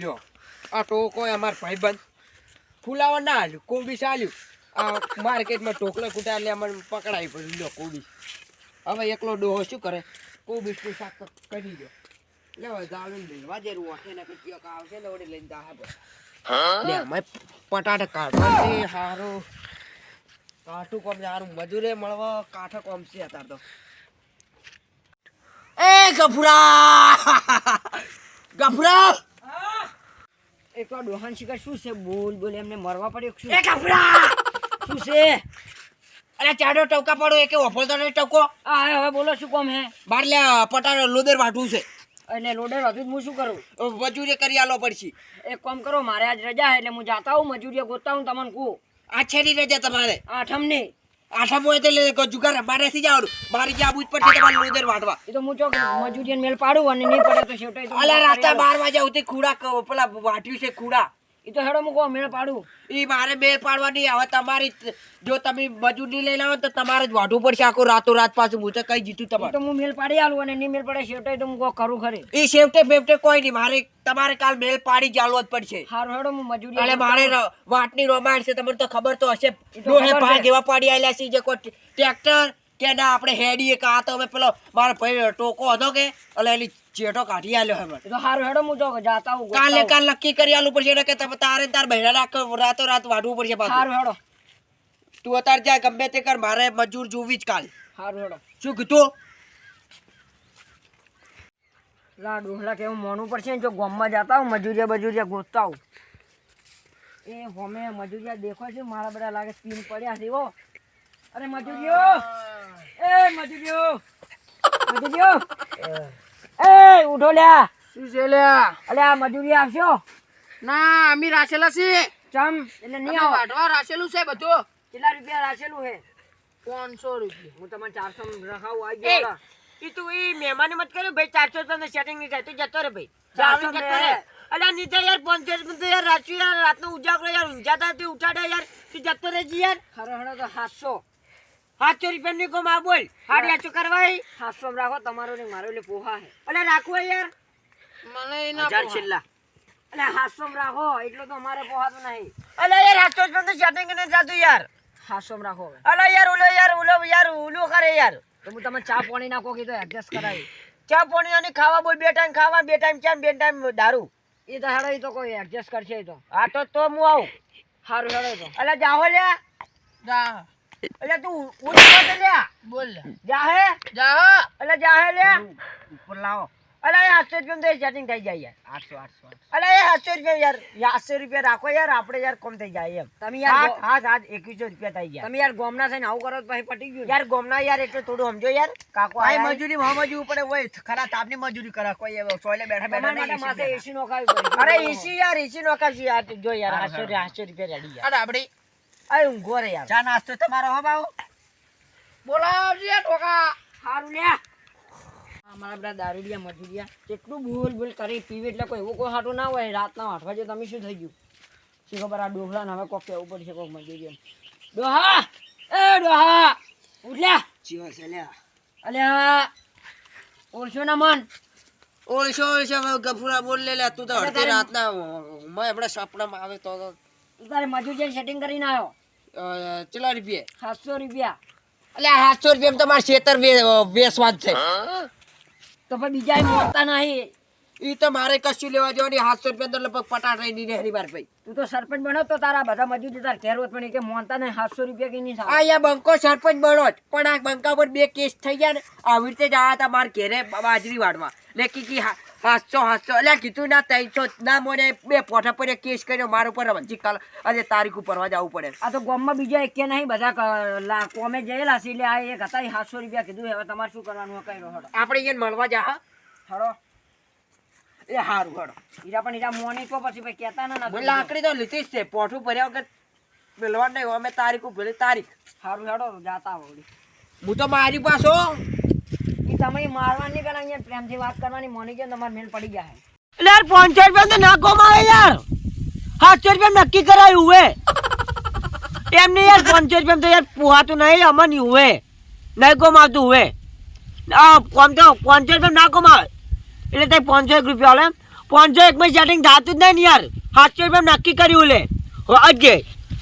લ્યો આ ટોકો અમાર ભાઈબંધ. ફુલાવા ના હાલ્યું કોબી ચાલ્યું. આ માર્કેટમાં ટોકલો કુટા એટલે અમને પકડાવી પડ્યું. લ્યો કોબી. હવે એકલો ડોહો શું કરે? કોબી નું શાક કરી દો. લેવા જાળું લઈ વાજેરું વાંકે ને કઈ આવશે ને ઓડી લઈને દાહે લે, અમે પટાટા કાઢવા સારું કાઠું કોમ હારું મજૂરે મળવા, કાઠો કોમ છે અત્યારે તો. એ ગફુરા ગફુરા એકલા ડોહાન શિકાર શું છે? બોલ બોલ એમને મરવા પડ્યો શું? એ શું છે? અરે ચાડો ટવકા પાડો એકે વફળતો નહીં ટવકો? આ હવે હવે બોલો શું કોમ હે? બાર લે પટાટો લોદર વાટવું છે. અને લોડર હતું હું શું કરું? મજૂરી કરી આલો પડશે. એક કામ કરો મારે આજ રજા એટલે હું જાતા હું મજૂરીએ ગોતતા હું તમને કહું. આ છેડી રજા તમારે. આઠમની આઠમ હોય એટલે જુગાર બારે થી જવાનું બારે જવું જ પડશે તમારે લોદર વાટવા એ તો હું ચોક મજૂરીએ મેલ પાડું અને નહીં પડે તો છેવટે તો અલા રાતે બાર વાગ્યા સુધી ખૂડા પેલા વાટ્યું છે ખૂડા. એ તો હેડો મૂકો મેળ પાડું. ઈ મારે બે પાડવાની હવે તમારી જો તમે મજૂરી લઈ લાવો તો તમારે જ વાઢવું પડશે આખું રાતો રાત પાછું. હું તો કઈ જીતું તમારે તો હું મેળ પાડી આલું અને નહીં મેળ પડે શેવટે તો હું કહું કરું ખરી. ઈ શેવટે બેવટે કોઈ નહીં મારે તમારે કાલ મેલ પાડી ચાલવો જ પડશે. હારું હેડો હું મજૂરી અને મારે વાટની રોમાયણ છે તમને તો ખબર તો હશે. ડોહે ભાગ એવા પાડી આલ્યા છે જે કોઈ ટ્રેક્ટર કે ના આપણે હેડીએ કા તો હવે પેલો મારો ભાઈ ટોકો હતો કે એટલે એની ચેટો કાઢી આલ્યો હે મને તો હારું હેડો હું ચોક જાતા હું કાલે કાલ નક્કી કરી આલું પડશે એટલે કે તમે તારે તાર બહેરા રાખ રાતો રાત વાઢવું પડશે પાછું. હારું હેડો. તું અત્યારે જા ગમે તે કર મારે મજૂર જોવી જ કાલ. હારું હેડો. શું કીધું? લા ડોહલા કેવું મોનું પડશે જો ગામમાં જતા હું મજૂરિયા બજૂરિયા ગોતતા હું એ હોમે મજૂરિયા દેખો છે મારા બધા લાગે સ્પીન પડ્યા છે અરે મજૂરીઓ એ મજૂરીઓ મજૂરીઓ એ ઉઠો લ્યા. શું છે લ્યા? અલે આ મજૂરી આવશો? ના અમે રાખેલા છે. ચમ? એટલે નહીં આવો. વાઢવા રાખેલું છે બધું? કેટલા રૂપિયા રાખેલું હે પાંચસો રૂપિયા. હું તમને ચારસો રખાવું આવી ગયો એ તું એ મહેમાન મત કર્યો? ભાઈ ચારસો તને સેટિંગ નહીં થાય. તું જતો રે ભાઈ. ચારસો જતો રે અલ્યા નીચે યાર પાંચસો રૂપિયા તો યાર રાત્રિ યાર રાતનો ઉજાગરો યાર ઊંઝાતા તે ઉઠાડે યાર. તું જતો રહેજી યાર. હરો હરો તો સાતસો સાતસો રૂપિયા ની કોમ આ બોલ. હાડી આચો કરવા સાતસો રાખો તમારો ને મારો એટલે પોહા હે. અલ્યા રાખવો યાર. મને હજાર છેલ્લા. અલે સાતસો રાખો એટલો તો અમારે પોહાતું નહીં. અલે યાર સાતસો રૂપિયા તો સેટિંગ ને જાતું યાર. સાતસો રાખો અલ્યા યાર ઓલો યાર ઓલો યાર ઓલો કરે યાર. તો હું તમે ચા પાણી નાખો કીધું એડજસ્ટ કરાવી. ચા પાણી અને ખાવા બોલ બે ટાઈમ ખાવા બે ટાઈમ ચા બે ટાઈમ દારૂ. એ તો હેડો તો કોઈ એડજસ્ટ કરશે તો. આ તો તો હું આવું. સારું હેડો તો. અલ્યા જાહો લ્યા. જા. અલ્યા તું ઉડી પડે લે. બોલ જાહે? જાહો. અલ્યા જાહે લે. ઉપર લાવો. અલ્યા એ આઠસો રૂપિયા તો સેટિંગ થઈ જાય યાર. આઠસો આઠસો અલ્યા એ આઠસો રૂપિયા યાર આઠસો રૂપિયા રાખો યાર આપણે યાર કોમ થઈ જાય એમ. તમે યાર હાથ હાથ એકવીસો રૂપિયા થઈ જાય તમે યાર ગોમના થઈને આવું કરો તો પછી પટી ગયું યાર ગોમના યાર એટલે થોડું સમજો યાર. કાકો આ મજૂરી મજૂરી મજૂરી પડે હોય ખરા તાપની મજૂરી કરા કોઈ સોયલે બેઠા બેઠા માટે માથે એસી નોખાવી અરે એસી યાર એસી નો કાશી યાર જો યાર આઠસો. આઠસો રૂપિયા રેડી યાર. અરે આપડી અરે ઊંઘો રે યાર ચા નાસ્તો તમારો હો બાઉ બોલાવજે ટોકા સારું લ્યા અમારા બધા દારૂડિયા મજૂરિયા કેટલું બોલ બોલ કરી પીવે એટલે કોઈ એવું કોઈ હાટું ના હોય રાતના આઠ વાગે તમે શું થઈ ગયું શી ખબર આ ડોહલા ને હવે કોક કેવું પડશે કોક મજૂરિયા ડોહા એ ડોહા ઉઠલ્યા જીવો છે લ્યા અલ્યા ઓળશો ના મન ઓળશો ઓળશો હવે ગફુરા બોલ લે લે તું તો અડધી રાતના મેં આપણે સપનામાં આવે તો તારે મજૂરિયા સેટિંગ કરીને આવ્યો કેટલા રૂપિયા? સાતસો રૂપિયા. એટલે સાતસો રૂપિયા તમારે વેસવા જ છે. તો પછી બીજા એ મોડતા નહીં. એ તો મારે કશું લેવા જવાની સાતસો રૂપિયા તો લગભગ પટાટ રહી ની હરી માર ભાઈ. તું તો સરપંચ બનો તો તારા બધા મજૂરી તાર ઘેર હોત પણ એ કે મોનતા નહીં સાતસો રૂપિયા કે નહીં આ સારું અહીંયા બંકો સરપંચ બનો જ. પણ આ બંકા પર બે કેસ થઈ ગયા ને આવી રીતે જ આવ્યા હતા મારા ઘેરે બાજરી વાડવા ને કી કી હા- સાતસો સાતસો એટલે કીધું ના ત્રણસો ના મને બે પોઠા પર કેસ કર્યો. મારા ઉપર હજી કાલ આજે તારીખ ઉપર જવું પડે. આ તો ગામમાં બીજા એક કે નહીં બધા લા- કોમે જયેલા છે એટલે આ એક હતા સાતસો રૂપિયા કીધું. હવે તમારે શું કરવાનું કઈ હડો. આપણે અહીંયા મળવા જા હા. હડો. એ સારું હડો. હીરા પણ હીરા મોને તો પછી ભાઈ કહેતા ના લાકડી તો લીધી જ છે. પોઠું ભર્યા વગર મેળવા નહીં અમે તારીખ ઉપર તારીખ. સારું હેડો જાતા હું તો મારી પાછો તમે મારવાની કરા અહીંયા પ્રેમથી વાત કરવાની મોની કે તમારે મેલ પડી ગયા એટલે યાર પાંચસો રૂપિયા તો ના મારે યાર. સાતસો રૂપિયા નક્કી કરાયું એમ નહીં યાર પાંચસો રૂપિયા તો યાર પોહાતું નહીં, અમને હોય નહીં કમાતું હોય આ કોમ તો પાંચસો રૂપિયા ના કમાવે. એટલે તે પાંચસો એક રૂપિયા પાંચસો એક માં સેટિંગ થતું જ નહીં યાર. સાતસો રૂપિયા નક્કી કર્યું લે. હો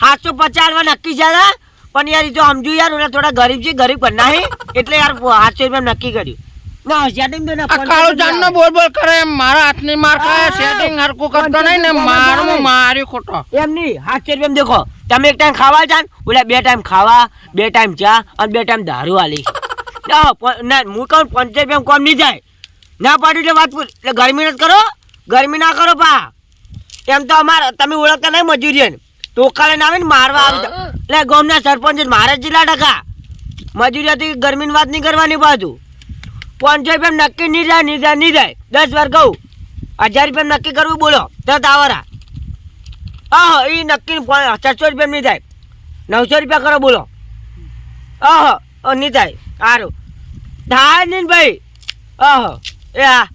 સાતસો પચાસ નક્કી છે ને? પણ યાર જો સમજુ યાર ઓલા થોડા ગરીબ છે ગરીબ કર નાહી. એટલે યાર સાતસો રૂપિયા નક્કી કર્યું. ના સેટિંગ તો ના કાળો જાનનો બોલ બોલ કરે એમ મારા હાથની માર ખાય સેટિંગ હરકું કરતો નહીં ને મારું માર્યું ખોટો. એમ નહીં સાતસો રૂપિયા દેખો. તમે એક ટાઈમ ખાવા જાન ઓલા બે ટાઈમ ખાવા બે ટાઈમ ચા અને બે ટાઈમ દારૂ આલી. ના ના હું કહું પંચાયત રૂપિયા કોમ નહીં જાય. ના પાડ્યું એટલે વાત પૂર એટલે ગરમી નથી કરો ગરમી ના કરો પા. એમ તો અમારે તમે ઓળખતા નહીં મજૂરી ટોકા લઈને આવીને મારવા આવે એટલે ગામના સરપંચ મારે જિલ્લા ટકા મજૂરી હતી ગરમીની વાત નહીં કરવાની બાજુ. પાંચસો રૂપિયા નક્કી નહીં જાય નહીં જાય નહીં જાય દસ વાર કહું. હજાર રૂપિયા નક્કી કરવું બોલો. તરત આવરા આહ એ નક્કી ચારસો રૂપિયા નહીં થાય. નવસો રૂપિયા કરો બોલો. આહ ઓ નહીં થાય. સારું. થાય નહીં ભાઈ. આહ એ હા.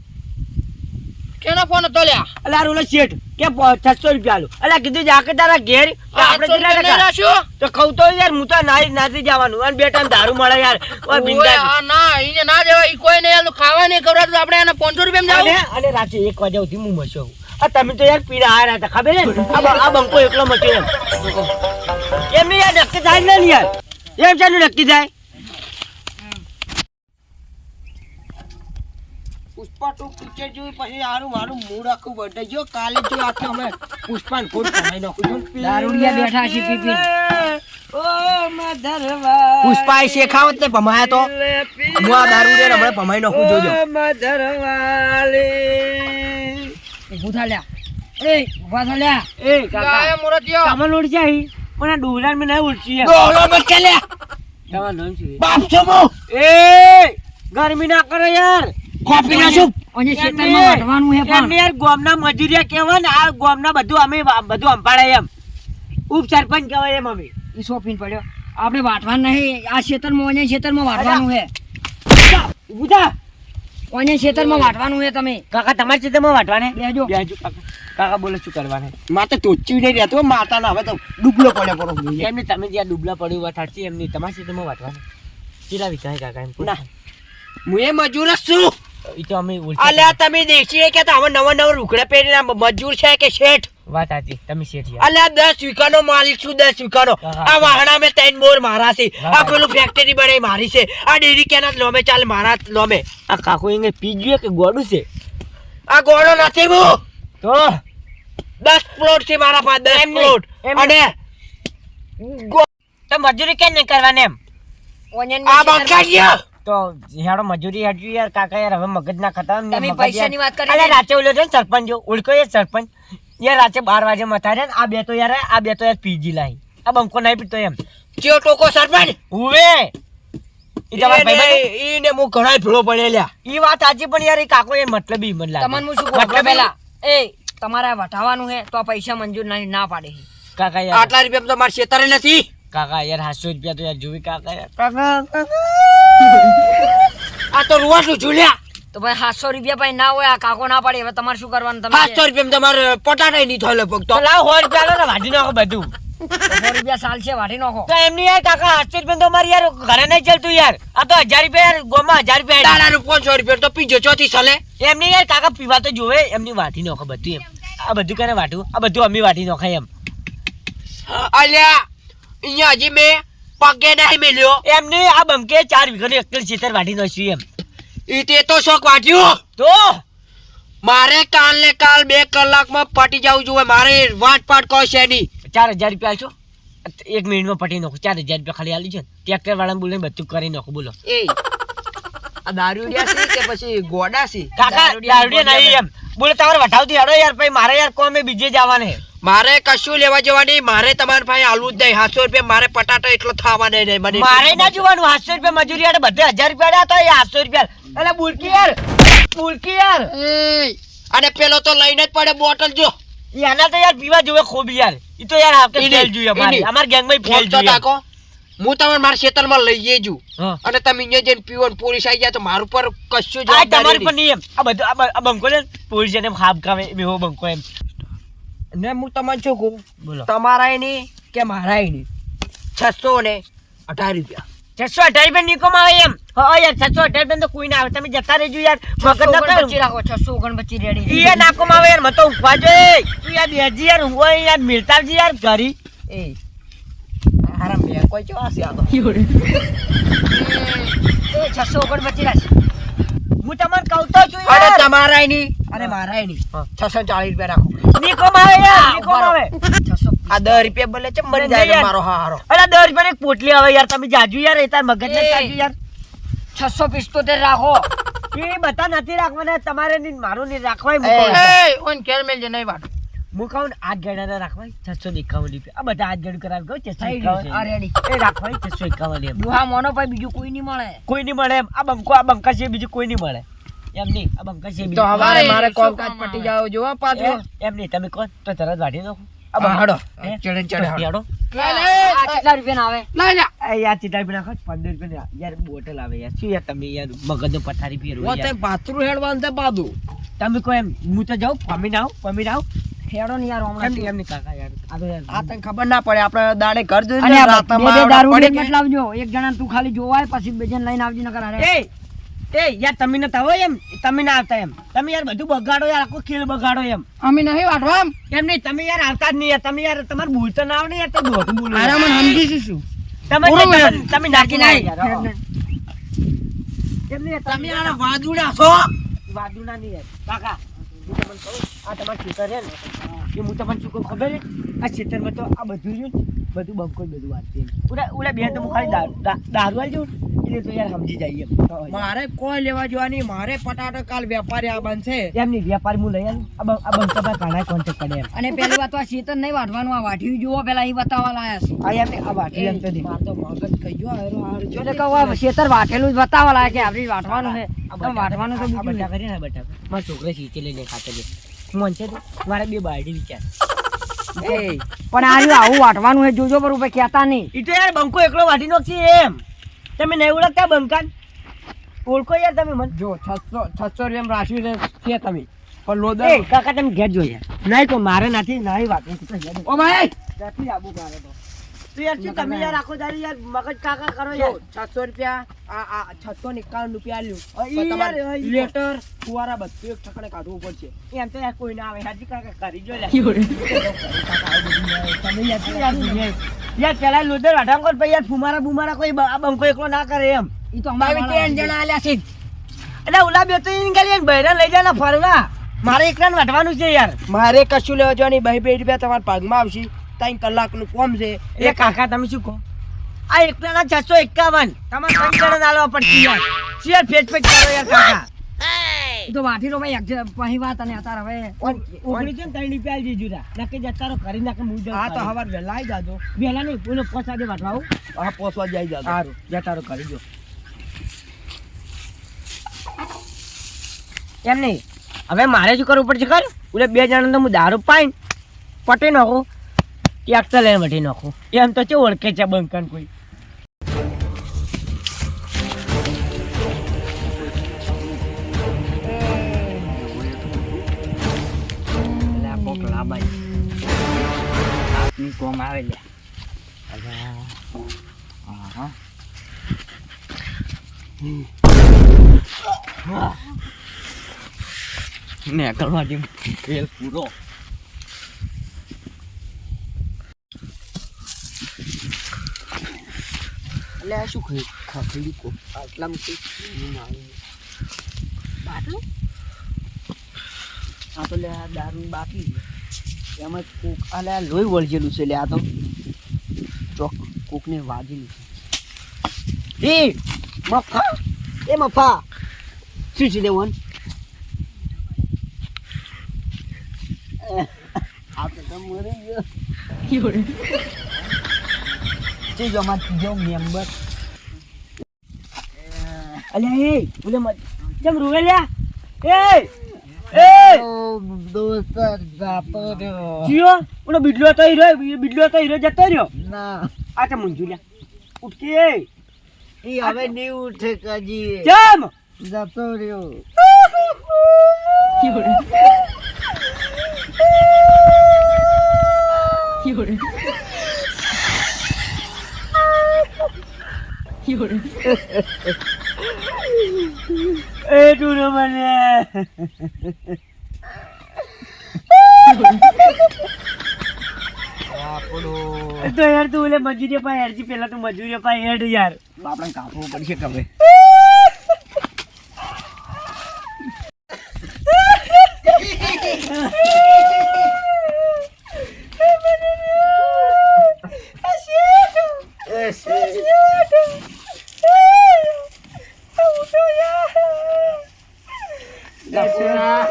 કેનો ફોન હતો લ્યા? અલા ઓલો શેઠ. કે છસો રૂપિયા આલું. એટલે કીધું જાકે તારા ઘેર તો આપણે? તો કહું તો યાર હું તો નાઈ નાથી જવાનું અને બે ટાઈમ દારૂ મળે યાર. ઓય ઓય, ના એને ના જવાય. ઈ કોઈ નહીં આલું ખાવા નહીં ખવડાવતું આપણે એને 500 રૂપિયા અને અને રાત્રે એક વાગે સુધી હું મસ્યો હું. આ તમે તો યાર પીડા હારા હતા ખબર છે આ બંકો એકલો મચ્યો એમ. એમની યાર નક્કી થાય ને યાર. એમ છે નક્કી થાય? પુષ્પા ટુ પિક્ચર જોઈ પછી આરું મારું મૂડ આખું બદલાઈ ગયો કાલે જો આખે અમે પુષ્પાને ખોટ કમાઈ નાખું છું દારૂડિયા બેઠા છે પીપીને. પુષ્પા એ શેખાવત ને ભમાયા તો હું આ દારૂડિયા ને હમણાં ભમાઈ નાખું જોજો ઊભું થા લ્યા. એ, ઊભા થા લ્યા. એ કાકા મોરતિયો. કમલ ઉડશે જાય પણ આ ડોલાર મે નહીં એમ. ડોલો મત કે તમારું નામ શું બાપ છો મો. એ ગરમી ના કરો યાર કોફી ના શું? અને ખેતરમાં વાટવાનું હે પણ. એમને યાર ગોમના મજૂરિયા કહેવાય ને આ ગોમના બધું અમે બધું અંપાડે એમ. ઉપ સરપંચ કહેવાય એમ અમે. એ સોપીને પડ્યો. આપણે વાટવાનું નહીં આ ખેતરમાં ઓને ખેતરમાં વાટવાનું હે. બુધા થા. ખેતરમાં વાટવાનું હે તમે. કાકા તમારી ખેતરમાં વાટવાને બેજો. બેજો કાકા. કાકા બોલો શું કરવાને? માતા ટોચ્યું નહીં રહેતો માતા ના હવે તો ડૂબલો પડ્યો પડો એમને તમે જ્યાં ડૂબલા પડ્યું વાત સાચી એમની તમારી ચિત્રમાં વાટવાનું કેટલા વિચારે કાકા એમ ના. હું એ મજૂર છું. તો અમે અલ્યા તમે દેશી કે અમે નવા નવા રૂકડા પહેરીને આ મજૂર છે કે શેઠ? વાત સાચી તમે શેઠ. અલ્યા દસ વીઘાનો માલિક છું દસ વીઘાનો. આ વાહણા મેં ત્રણ બોર મારા છે. આ પેલું ફેક્ટરી બનાવી મારી છે. આ ડેરી કેના લોમે ચાલ મારા લોમે. આ કાકુ એને પી કે ગોડું છે? આ ગોળો નથી હું તો? દસ પ્લોટ છે મારા પાસે દસ પ્લોટ અને તો મજૂરી કેમ નહીં કરવાની એમ? ઓને આ બંકાડ્યો તો હેડો મજૂરી હેડ્યું યાર કાકા યાર હવે મગજ ના ખતા તમે પૈસાની વાત કરી? રાતે ઓલો છે ને સરપંચ જો ઓળખો યાર સરપંચ. યાર રાતે બાર વાગે મથા આ બે તો યાર આ બે તો યાર પીજી લાઈ આ બંકો નહીં પીતો એમ. ચિયો ટોકો સરપંચ? ઉવે! ઈને- હું ઘણા ભેળો પડેલા ઈ વાત સાચી પણ યાર એ કાકો એ મતલબી મને લાગે. તમને હું શું કહું? પેલા એ તમારે વટાવાનું હે તો આ પૈસા મંજૂર ના પાડે કાકા યાર. આટલા રૂપિયા તો મારા નથી. કાકા યાર હાસો રૂપિયા તો યાર જોવી કાકા યાર. કાકા આ તો રૂવાટલું ઝૂલ્યા? તો ભાઈ સાતસો રૂપિયા ભાઈ ના હોય આ કાકો ના પાડે હવે તમારે શું કરવાનું તમે પાંચસો રૂપિયા તમારે પટાટા નહીં થાય લગભગ તો. લાવ સો રૂપિયા લો ને વાઢી નાખો બધું. સો રૂપિયા સાલ છે વાટી નાખો. તો એમની યાર કાકા હાસો રૂપિયા તો મારી યાર ઘરે નહીં ચાલતું યાર. આ તો હજાર રૂપિયા યાર ગોમાં હજાર રૂપિયા. દાડાનું પાંચસો રૂપિયા તો પીજો ચોથી સાલે. એમની યાર કાકા પીવા તો જોવે એમની વાટી નાખો બધું એમ. આ બધું કરે વાટું આ બધું અમે વાટી નાખાય એમ. અલ્યા અહીંયા હજી મેં પગે નહીં મેલ્યો. એમને આ બમકે ચાર વીઘાની અક્કલ ચેતર વાટી નાખ્યું એમ. ઈ તે તો શોખ વાટ્યો તો? મારે કાલ ને કાલ બે કલાકમાં પટી જવું જોઈએ. મારે વાટ પાટ કોઈ છે નહીં. ચાર હજાર રૂપિયા છો એક મિનિટમાં પટી નાખું. ચાર હજાર રૂપિયા ખાલી આલી છે ટેક્ટર ટ્રેક્ટર વાળા બોલે બધું કરી નાખું. બોલો. એ. આ દારૂડિયા છે કે પછી ગોડા છે? કાકા દારૂડિયા દારૂડિયા નહીં એમ. બોલે તમારે વટાવતી હેડો યાર. ભાઈ મારે યાર કોમે બીજે જવાને. મારે કશું લેવા જવા નહીં મારે તમારા ભાઈ આલવું જ નહીં. સાતસો રૂપિયા મારે પટાટો એટલો થવા નહીં નહીં મને મારે ના જોવાનું. સાતસો રૂપિયા મજૂરી યાર બધે હજાર રૂપિયા હતા એ આઠસો રૂપિયા. એટલે બુલકી યાર બુલકી યાર. અને પેલો તો લઈને જ પડે બોટલ જો. એના તો યાર પીવા જોવે ખૂબ યાર. એ તો યાર આપણે ફેલ જોઈએ અમારી. અમાર ગેંગમાં ફેલ જોઈએ. તાકો. હું તમે મારા ખેતરમાં લઈ જુ હા. અને તમે અહીંયા જઈને પીવો ને પોલીસ આવી જાય તો મારું પર કશું જવાબદારી તમારી પર એમ. આ બધું આ બંકો ને પોલીસ એને ખાબ ખાવે એવો બંકો એમ. ને હું તમને શું કહું? તમારા એની કે મારા એની? છસો ને અઢાર રૂપિયા. છસો અઢાર રૂપિયા નીકળમાં આવે એમ. હા યાર છસો અઢાર રૂપિયા તો કોઈ ના આવે. તમે જતા રહેજો યાર. મગજ ના બચી રાખો છસો ઓગણપચી રેડી. એ નાકોમાં આવે યાર મતો ઊભા જોઈએ તું યાર બેજી યાર હું યાર મિલતાજી યાર ઘરી. એ. હારા મેં કોઈ ચો આશે આ તો છસો ઓગણપચી રાખી. અરે યાર તમારાય નહીં. અને મારાય નહીં. છસો ચાલીસ રૂપિયા રાખો. નીકો આવે યાર નીકો છસો આ દસ રૂપિયા બોલે છે મરી જાય મારો હારો. અરે દસ રૂપિયા એક પોટલી આવે યાર તમે જાજુ યાર એ તાર મગજ ને. જાજુ યાર. છસો પિસ્તોતેર રાખો. એ બધા નથી રાખવાના તમારે નહીં મારું નહીં રાખવાય. મૂકો ઓન કેર મેલજે નહીં વાટ. હું ને આઠ ગણાના રાખવાય છસો ને એકાવન રૂપિયા. આ બધા આઠ ગણ કરાવી છસો ગયું છે. એકાવન રાખવાય છસો એકાવન એમ. દુહા મોનો ભાઈ બીજું કોઈ નહીં મળે. કોઈ નહીં મળે એમ. આ બંકો આ બંકા છે બીજું કોઈ નહીં મળે. એમ નહીં આ બંકા છે તો હવારે મારે શું કોમકાજ પટી જાવ જો પાછું. એમ નહીં તમે કહો તો તરત વાટી દો આ હા, હાડો. ચડે ચડે હાડો. કેટલા રૂપિયા આવે? લઈ જા એ યાર ચીટા બી નાખો પંદર રૂપિયા યાર બોટલ આવે યાર. શું યાર તમે યાર મગજનો પથારી ફેરવો ઓ તે યાર. હેડવાનું તે બાદુ તમે કહો એમ હું તો જાઉં પમીને આવું પમીને આવું. ખેડો ને યાર એમ હમણાં નહીં એમ નહીં કાકા યાર. આ તો યાર. આ તને ખબર ના પડે આપણે દાડે ઘર જોઈને રાતમાં બે દારૂ મત લાવજો. એક જણા તું ખાલી જોવાય પછી બે જણ લઈને આવજો નકર એ યાર તમે નતા હોય એમ તમે ના આવતા એમ. તમે યાર બધું બગાડો યાર આખો ખેલ બગાડો એમ. અમે નહીં વાટવા એમ. એમ નહીં તમે યાર આવતા જ નહીં યાર તમે યાર તમારે ભૂલ તો ના આવે ને યાર તો દોઢ બોલો. આરા મને સમજી શું? તમે તમે- તમે નાખી ના યાર હા. એમ નહીં તમે આ વાદુડા છો? વાદુડા નહીં યાર. કાકા તમને કહું આ તમારે ખેતર છે ને? એ હું તમને શું કહું ખબર છે? આ ખેતરમાં તો આ બધું રહ્યું બધું બંકો બધું વાત છે ઓલા ઓલા બેન તો ખાલી દારૂ આવી એટલે તો યાર સમજી જઈએ મારે કોઈ લેવા જવાની મારે પટાટો કાલ વેપારી આ બનશે એમ નહીં વેપાર હું લઈ આ બ- આ બંકો પર ઘણા કોન્ટેક્ટ કરે એમ. અને પેલી વાત આ શીતન નહીં વાટવાનું આ વાઠ્યું જુઓ પેલા એ બતાવવા લાયા છે. આ એમ આ વાટી એમ તો નહીં. માર તો મગજ કહી ગયો હારો હારો જો એટલે કહું આ શેતર વાટેલું જ બતાવવા લાયા કે આપણી વાટવાનું છે. આ વાટવાનું તો બીજું બટાકા કરીને આ બટાકા. મારા છોકરા શીતે લઈને ખાતે છે મન છે મારે બે બારડી વિચાર. પણ આ આવું વાટવાનું હે જોજો પર ઉપર કહેતા નહીં. ઈ તો યાર બંકો એકલો વાટી છે એમ. તમે નહીં ઓળખતા બંકાન? ઓળખો યાર તમે મને. જો છસો છસો રૂપિયા રાખ્યું છે તમે. પણ લોદર એ કાકા તમે ઘેર જો યાર નહીં તો મારે નથી નહીં યાર ઓ ભાઈ! નથી આબુ મારે તો. તો યાર શું તમે યાર આખો દાડી યાર મગજ કાકા કરો જો યાર. 600 રૂપિયા આ છસો ને એકાવન રૂપિયા ઈ લેટર ફુવારા બધું એક ઠકડે કાઢવું પડશે. એમ તો કોઈ ના આવે હાજી કાકા કરી જો યાર પેલા લોદર વાટાણ ભાઈ યાર ફુમારા બુમારા કોઈ આ બંકો એકલો ના કરે એમ. ઈ તો અમારે ત્રણ જણા આલ્યા છે. એટલે ઉલા બે તો નીકળી બૈરા લઈ જાય ફરવા. મારે એકલાને વાટવાનું છે યાર. મારે કશું લેવા જવાની બે બે રૂપિયા તમારા પગમાં આવશે. ત્રણ કલાકનું કોમ છે. એ કાકા તમે શું કહો? આ એકલાના છસો એકાવન. તમારે કઈ જણા નાલવા પડશે યાર? શું યાર ફેટ ફેટ કરો યાર કાકા. તો વાઠી રો ભાઈ એક પછી વાત અને અત્યારે હવે ઓગણી છે ને ત્રણ રૂપિયા આલી દેજો રા. નકે જ રહો કરી નાખે હું હા તો હવાર વહેલા આવી જાજો. વહેલા નહીં બોલો પોસા દે વાટવા હા પોસવા જઈ જાજો. સારું જતારો કરી દો. એમ નહીં હવે મારે શું કરવું પડશે ખર ઓલે બે જણા તો હું દારૂ પાઈ પટી નાખું ટ્રેક્ટર લઈને વટી નાખું. એમ તો છે ઓળખે છે બંકન કોઈ. આપની કોમ આવે લે. હા. કરવા કરવાથી ખેલ પૂરો. એટલે આ શું ખાઈ ખાખડી કો? આટલા મૂકી બાટલું? આ તો લે આ દારૂ બાકી એમાં જ કોક. અલે લોહી વળજેલું છે, લે, આ તો ચોક કોકને વાજેલું છે. એ, મફા એ મફા. શું છે દેવન? આ તો તમે મરી ગયો. છે જો અમાર ત્રીજો મેમ્બર અલ્યા એ બોલે કેમ રૂવે લ્યા એ! એ! દોસ્ત જાતો રહ્યો. બિડલો તો હીરો બિડલો તો હીરો જતો રહ્યો. ના. આ તે મુંજુ લ્યા ઉઠકે. ઈ હવે નહીં ઉઠે કજી. કેમ જતો રહ્યો. એ તું મને. તો યાર તું ઓલે મજૂરી પાય હેડજી પેલા તું મજૂરી પાય હેડ યાર. આપણે કાપવું પડશે કবে ગફુરા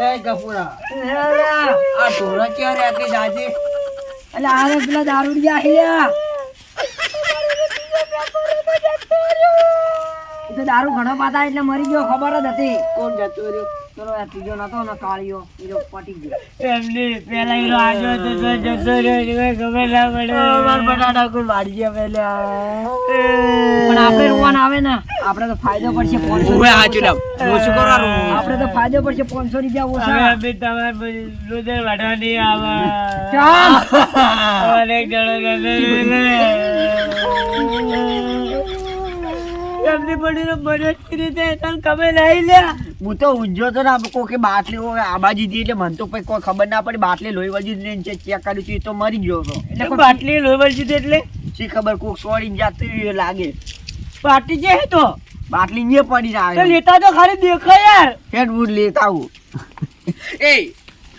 એ ગફુરા આ ઢોરા ક્યારે આટલી દાદી આરે પેલા દારૂ ગયા એ તો દારૂ ઘણો પાતા એટલે મરી ગયો ખબર જ હતી. કોણ જતું રહ્યું? ચલો આ ત્રીજો નતો ને કાળિયો એ તો પટી ગયો. એમની પેલા હીરો તો જતો રહ્યો એને ખબર ના પડે માર બટાટા કોઈ વાડી ગયા પેલા પણ આપણે રોવાના આવે ને આપણે તો ફાયદો પડશે પાંચસો ઓવે હાચું નામ હું શું કરવાનું આપણે તો ફાયદો પડશે પાંચસો રૂપિયા હવે ઓછા અમે તમારે બધું રુદર નહીં આવે. ચાલ. એક જણો એમની પડીને મદદ કરી દે તને ખબર નહીં લ્યા. હું તો ઊંઝો તો ના કોઈ બાટલી હોય આબા હતી એટલે મને તો પછી કોઈ ખબર ના પડી. બાટલી લોહી વળી લઈને ચેક કર્યું હતું તો મરી ગયો હતો. એટલે બાટલી લોહી દીધી એટલે? શી ખબર કોક સોડી જાતું એવું લાગે. પાટી છે તો બાટલી ને પડી ના તો આવે લેતા તો ખાલી દેખાય યાર. હેડ બુટ લેતા આવું. એ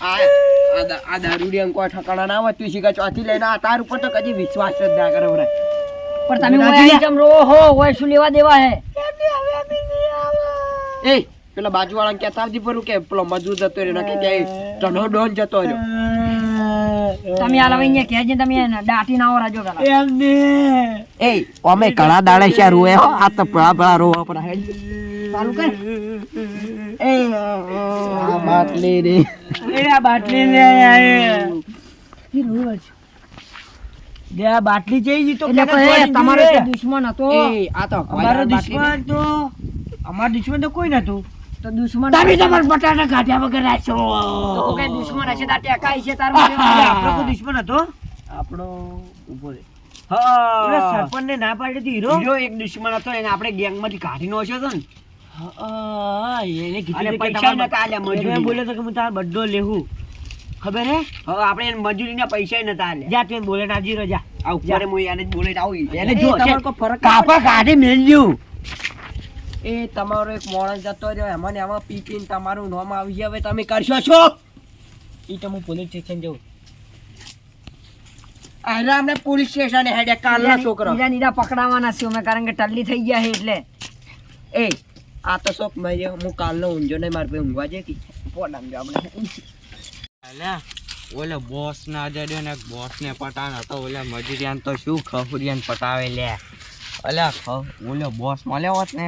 આ દારૂડી કોઈ ઠકાણા ના હોય તું શીખા ચોથી લઈને આ તાર ઉપર તો કદી વિશ્વાસ જ ના કરે પણ તમે ઓય આઈટમ રો હો ઓય શું લેવા દેવા હે? એ પેલા બાજુવાળા કહેતા આવતી ભરું કે પેલો મજૂર જતો રહ્યો કે ક્યાંય ટનો ડોન જતો રહ્યો. તમે હાલ હવે અહીંયા કહેજે તમે એને દાટી ના આવો રાજો પેલા એ અમે કળા દાડે છે રોએ આ તો પળા પળા રોવા પડા. હે ચાલુ કર. એ આ બાટલી રે. એ આ બાટલી લે આય લે આ બાટલી જઈ જી તો તમારો દુશ્મન હતો. એ આ તો અમારો દુશ્મન તો અમારો દુશ્મન તો કોઈ નતું. તો દુશ્મન તમે તમાર બટાટા કાઢ્યા વગર રાખશો તો કે દુશ્મન હશે? તાર ટેકાઈ છે? તાર આપણો કોઈ દુશ્મન હતો? આપણો ઊભો રે હા. સરપંચ ને ના પાડી હતી હીરો હીરો એક દુશ્મન હતો એને આપણે ગેંગમાંથી કાઢી નો હતો ને. એને કીધું કે પૈસા નતા આલ્યા મજૂરી. બોલ્યો હતો કે હું તાર બડ્ડો લેવું ખબર હે? હવે આપણે એને મજૂરીના પૈસા નતા આલ્યા. જા તું બોલે નાજી રહ્યો જા. આ ઉપર હું એને બોલે આવું. એને જો ફરક કાપા કાઢી મેલ્યું. એ તમારો એક માણસ જતો રહ્યો એમાં ને એમાં પી પીને તમારું નામ આવી જાય હવે તમે કરશો છો એ તો હું પોલીસ સ્ટેશન જઉં. અરે અમને પોલીસ સ્ટેશન હેડે કાલના છોકરો. બીજા નીરા પકડાવાના છે અમે કારણ કે ટલ્લી થઈ ગયા છે એટલે. એ આ તો શોખ મારી હું કાલનો ઊંઝો નહીં મારે ભાઈ ઊંઘવા જાય કે પોડામ જો આપણે ઓલે બોસ ના જડ્યો ને બોસ ને પટાણ હતો. ઓલે મજૂરિયાન તો શું ખફુરિયાન પટાવે લે. અલ્યા ખ ઓલે બોસ મળ્યો હોત ને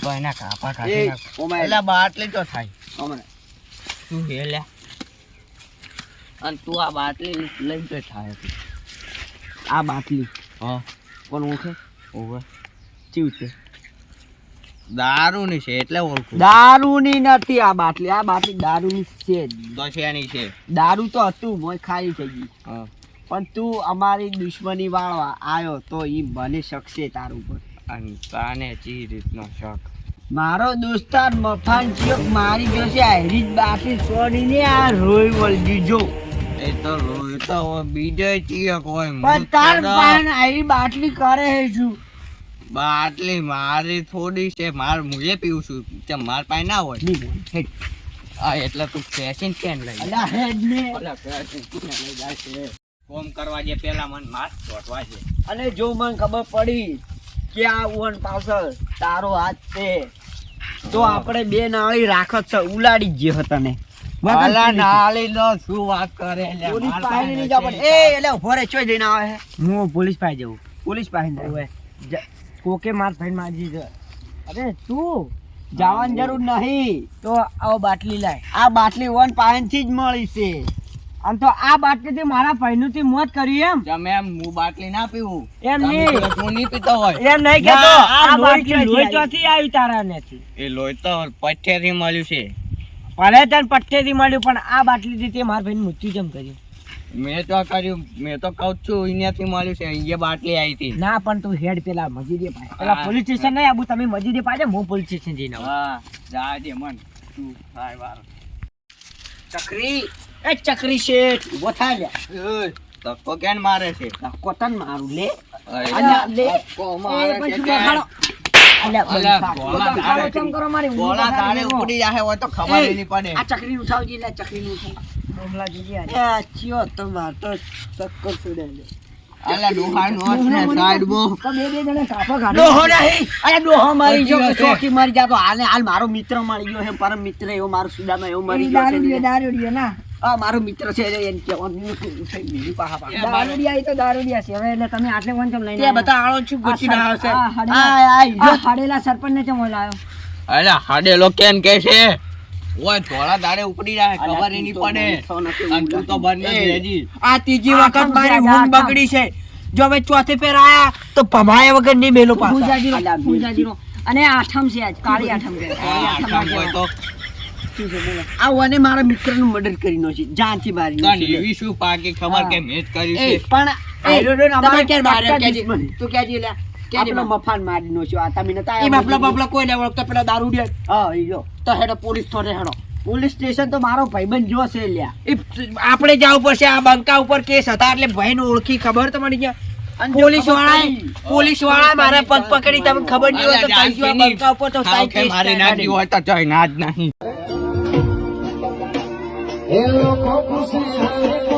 તો એના કાપા કાઢી નાખ. ઓમાય. બાટલી તો થાય. ઓમાય. તું હે લે. અને તું આ બાટલી લઈને તો થાય. આ બાટલી. હા. કોણ ઓળખે? ઓવે. ચીવ છે. દારૂની છે એટલે ઓળખું દારૂની નથી આ બાટલી. આ બાટલી દારૂની છે. દશિયાની છે. દારૂ તો હતું મોય ખાલી થઈ ગઈ. પણ તું અમારી દુશ્મની વાળવા આવ્યો તો એ બને શકશે તારું ઉપર. અને તાને ચી રીતનો શોખ? મારો દોસ્તાર મફાન ચિયોક મારી જોશે જ બાટલી છોડીને આ રોઈ વળગી જો. એ તો એ તો બીજે ચીયક હોય પણ તાર પાન આયરી બાટલી કરે હે છું બાટલી મારી થોડી છે માર મુજે પીવું છું ચમ માર પાસે ના હોય. આ એટલે તું ફેશન કેમ લઈ? અલા હેડ ને. અલા ફેશન કેમ લઈ જાય છે? કોમ કરવા જે પેલા મને માર છોટવા છે. અને જો મને ખબર પડી કે ઓન પાછળ. તારો હાથ છે. તો આપણે બે નાળી રાખત છે. ઉલાડી જ હતા ને વાલા નાળી નો શું વાત કરે લે પોલીસ પાસે નહીં જવા પડે. એ એટલે ઊભો રે ચોય જઈને આવે. હું પોલીસ પાસે જઉં. પોલીસ પાસે જાય. ઓવે. કોકે માર ભાઈ માજી જ અરે તું? જવાની જરૂર નહીં. તો આવો બાટલી લાય. આ બાટલી વન પાસેથી જ મળી છે. આમ તો આ બાટલીથી મારા ભાઈનું થી મોત કરી એમ. તમે એમ હું બાટલી ના પીવું. એમ નહીં. હું નહીં પીતો હોય. એમ નહીં કેતો આ બાટલી લોહી આવી? ચોથી આવી તારા નથી? એ લોહી તો પથ્થેથી મળ્યું છે. ભલે તને પટ્ટેથી મળ્યું પણ આ બાટલીથી તે મારા ભાઈનું મૃત્યુ કેમ કર્યું. મેં તો કર્યું મેં તો કહું છું અહીંયાથી મળ્યું છે અહીંયા બાટલી આવી હતી. ના પણ તું હેડ પેલા મજૂરી પાસે પેલા. પોલીસ સ્ટેશન નહીં આબુ તમે મજૂરી પાસે હું પોલીસ સ્ટેશન જઈને હા જા જાજે મન. તું હાય વાર. ચકરી! એ ચકરી શેઠ ઊભો થાય લ્યા. ધક્કો કેન મારે છે? કોતન મારું લે. અલ્યા, લે. ધક્કો મારે છે કે- કરો મારી લે ચકરી ઉઠાવ. ડોહલા જોજે યાર. એ આ ચિયો તો માર તો ચક્કર છોડે લે. અલ્યા મારી જાતો હાલ હાલ મારો મિત્ર મળી ગયો છે પરમ મિત્ર એવો મારો સુદામાં એવો મળી ગયો આ મારો મિત્ર છે એને કહેવાનું બીજું પાહા પાહા. દારૂડિયા એ તો દારૂડિયા છે. હવે એટલે તમે આટલે કોણ ચમ લઈને બધા આળો છું ગોચી ના આવશે? આ હાડેલા- સરપંચ ને ચમ લાવ્યો અલ્યા હાડેલો કેન કે છે? ઓય ધોળા દાડે ઉપડી જાય ખબર એની પડે. અને તું તો બંને જ રહેજી. આ ત્રીજી વખત મારી ઊંઘ બગડી છે. જો અમે ચોથે ફેર આયા તો ભમાયા વગર નહીં મેલો પાછો. પૂજાજીનો, અલ્યા, અને આઠમ છે આજ કાળી આઠમ છે. આઠમ આઠમ હોય તો શું છે બોલો આ વને મારા મિત્રનું મર્ડર કરી છે જાનથી મારી કાન એવી શું પાકે ખબર કે મેચ જ કર્યું છે? પણ એ, એ રોડો ને અમારે પાક્કા કેજી? દુશ્મન. તું ક્યાં જી લ્યા? કેજી આપણો મફાન મારી નાખ્યો. આ તમે નતા એ બાપલા બાપલા કોઈ ના ઓળખતો? પેલો દારૂડિયો. હા ઈ જો. તો હેડો પોલીસ થોડે હેડો પોલીસ સ્ટેશન તો મારો ભાઈબંધ જો છે લ્યા. એ આપણે જવું પડશે આ બંકા ઉપર કેસ હતા એટલે ભાઈને ઓળખી ખબર તમારી ગયા પોલીસવાળા પોલીસવાળા મારા પગ પકડી તમને ખબર નહીં હોય તો બંકા ઉપર તો ખાવ તાઈ કે કેસ મારી કાઢી. હોય તો ચોય ના જ નહીં. એ લોકો ખુશી હે.